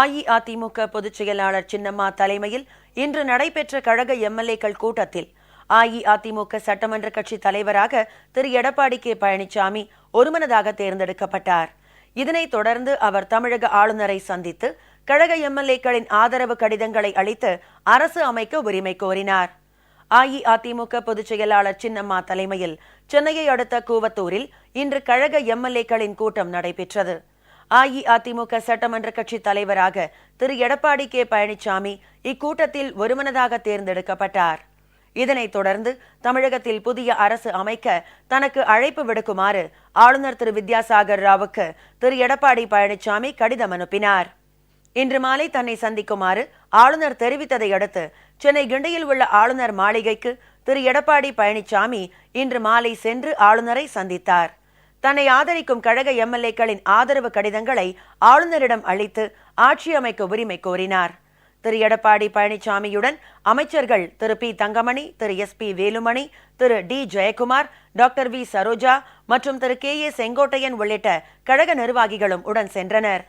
அஇஅதிமுக பொதுச் செயலாளர் சின்னம்மா தலைமையில் இன்று நடைபெற்ற கழக எம்எல்ஏக்கள் கூட்டத்தில் அஇஅதிமுக சட்டமன்ற கட்சி தலைவராக திரு. எடப்பாடி கே. பழனிசாமி ஒருமனதாக தேர்ந்தெடுக்கப்பட்டார். இதனைத் தொடர்ந்து அவர் தமிழக ஆளுநரை சந்தித்து கழக எம்எல்ஏக்களின் ஆதரவு கடிதங்களை அளித்து அரசு அமைக்க உரிமை கோரினார். அஇஅதிமுக பொதுச் செயலாளர் சின்னம்மா தலைமையில் சென்னையை அடுத்த கூவத்தூரில் இன்று கழக எம்எல்ஏக்களின் கூட்டம் நடைபெற்றது. அஇஅதிமுக சட்டமன்ற கட்சி தலைவராக திரு. எடப்பாடி கே. பழனிசாமி இக்கூட்டத்தில் ஒருமனதாக தேர்ந்தெடுக்கப்பட்டார். இதனைத் தொடர்ந்து தமிழகத்தில் புதிய அரசு அமைக்க தனக்கு அழைப்பு விடுக்குமாறு ஆளுநர் திரு. வித்யாசாகர் ராவுக்கு திரு. எடப்பாடி பழனிசாமி கடிதம் அனுப்பினார். இன்று மாலை தன்னை சந்திக்குமாறு ஆளுநர் தெரிவித்ததை அடுத்து சென்னை கிண்டியில் உள்ள ஆளுநர் மாளிகைக்கு திரு. எடப்பாடி பழனிசாமி இன்று மாலை சென்று ஆளுநரை சந்தித்தார். தன்னை ஆதரிக்கும் கழக எம்எல்ஏக்களின் ஆதரவு கடிதங்களை ஆளுநரிடம் அளித்து ஆட்சி அமைக்க உரிமை கோரினார். திரு. எடப்பாடி பழனிசாமியுடன் அமைச்சர்கள் திரு. பி. தங்கமணி திரு. எஸ். பி. வேலுமணி திரு. T. Jayakumar doctor V. Saroja மற்றும் திரு. கே. ஏ. செங்கோட்டையன் உள்ளிட்ட கழக நிர்வாகிகளும் உடன் சென்றனர்.